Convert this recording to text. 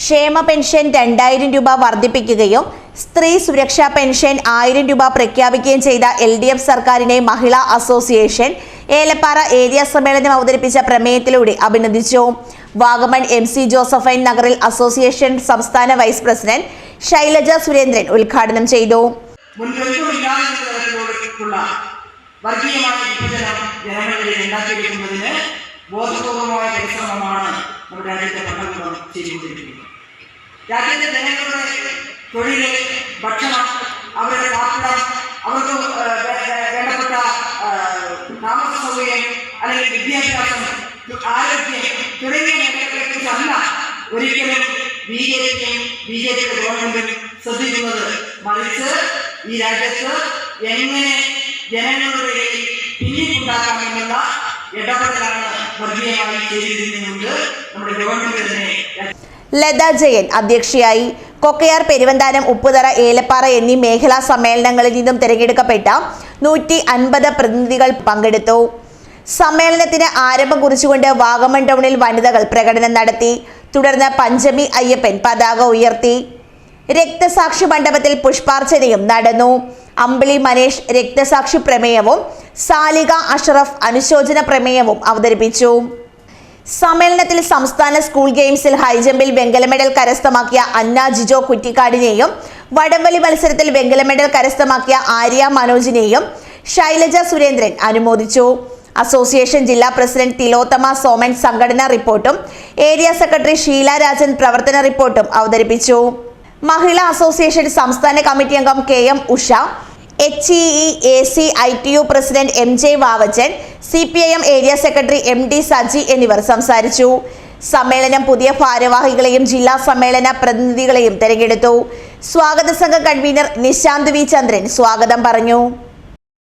ക്ഷേമ പെൻഷൻ രണ്ടായിരം രൂപ വർദ്ധിപ്പിക്കുകയും സ്ത്രീ സുരക്ഷാ പെൻഷൻ ആയിരം രൂപ പ്രഖ്യാപിക്കുകയും ചെയ്ത എൽ ഡി എഫ് സർക്കാരിനെ മഹിളാ അസോസിയേഷൻ ഏലപ്പാറ ഏരിയ സമ്മേളനം അവതരിപ്പിച്ച പ്രമേയത്തിലൂടെ അഭിനന്ദിച്ചു. വാഗമൺ എം സി ജോസഫൈൻ നഗറിൽ അസോസിയേഷൻ സംസ്ഥാന വൈസ് പ്രസിഡന്റ് ശൈലജ സുരേന്ദ്രൻ ഉദ്ഘാടനം ചെയ്തു. വർഗീയമായ ബോധപൂർവമായ പരിശ്രമമാണ് നമ്മുടെ രാജ്യത്തെ ഭരണകൂടം ചെയ്തുകൊണ്ടിരിക്കുന്നത് രാജ്യത്തെ ജനങ്ങളുടെ തൊഴിൽ ഭക്ഷണം അവരുടെ പാർപ്പിടം അവർക്ക് വേണ്ടപ്പെട്ട താമസ സൗകര്യം അല്ലെങ്കിൽ വിദ്യാഭ്യാസം ആരോഗ്യം തുടങ്ങിയ മേഖലകളെക്കുറിച്ചല്ല ഒരിക്കലും ബി ജെ പിയും ബി ജെ പിയുടെ ഗവൺമെന്റും ശ്രദ്ധിക്കുന്നത്. മറിച്ച് ഈ രാജ്യത്ത് എങ്ങനെ ജനങ്ങളുടെ ഇടയിൽ പിന്നീടുണ്ടാക്കാമെന്നുള്ള ഇടപെടലാണ് വർഗീയമായി ചെയ്തിരുന്നുകൊണ്ട് ലത ജയൻ അധ്യക്ഷയായി. കൊക്കയാർ പെരുവന്താനം ഉപ്പുതറ ഏലപ്പാറ എന്നീ മേഖലാ സമ്മേളനങ്ങളിൽ നിന്നും തിരഞ്ഞെടുക്കപ്പെട്ട നൂറ്റി അൻപത് പ്രതിനിധികൾ പങ്കെടുത്തു. സമ്മേളനത്തിന് ആരംഭം കുറിച്ചുകൊണ്ട് വാഗമൺ ടൗണിൽ വനിതകൾ പ്രകടനം നടത്തി. തുടർന്ന് പഞ്ചമി അയ്യപ്പൻ പതാക ഉയർത്തി. രക്തസാക്ഷി മണ്ഡപത്തിൽ പുഷ്പാർച്ചനയും നടന്നു. അമ്പിളി മനേഷ് രക്തസാക്ഷി പ്രമേയവും സാലിക അഷറഫ് അനുശോചന പ്രമേയവും അവതരിപ്പിച്ചു. സമ്മേളനത്തിൽ സംസ്ഥാന സ്കൂൾ ഗെയിംസിൽ ഹൈജമ്പിൽ വെങ്കല മെഡൽ കരസ്ഥമാക്കിയ അന്ന ജിജോ കുറ്റിക്കാടിനെയും വടംവലി മത്സരത്തിൽ വെങ്കല മെഡൽ കരസ്ഥമാക്കിയ ആര്യ മനോജിനെയും ശൈലജ സുരേന്ദ്രൻ അനുമോദിച്ചു. അസോസിയേഷൻ ജില്ലാ പ്രസിഡന്റ് തിലോത്തമ സോമൻ സംഘടനാ റിപ്പോർട്ടും ഏരിയ സെക്രട്ടറി ഷീല രാജൻ പ്രവർത്തന റിപ്പോർട്ടും അവതരിപ്പിച്ചു. മഹിളാ അസോസിയേഷൻ സംസ്ഥാന കമ്മിറ്റി അംഗം K M Usha H E A C I T U president M J Vavachan C P I M area secretary M D Saji എന്നിവർ സംസാരിച്ചു. സമ്മേളനം പുതിയ ഭാരവാഹികളെയും ജില്ലാ സമ്മേളന പ്രതിനിധികളെയും തെരഞ്ഞെടുത്തു. സ്വാഗത സംഘ കൺവീനർ നിശാന്ത് വി ചന്ദ്രൻ സ്വാഗതം പറഞ്ഞു.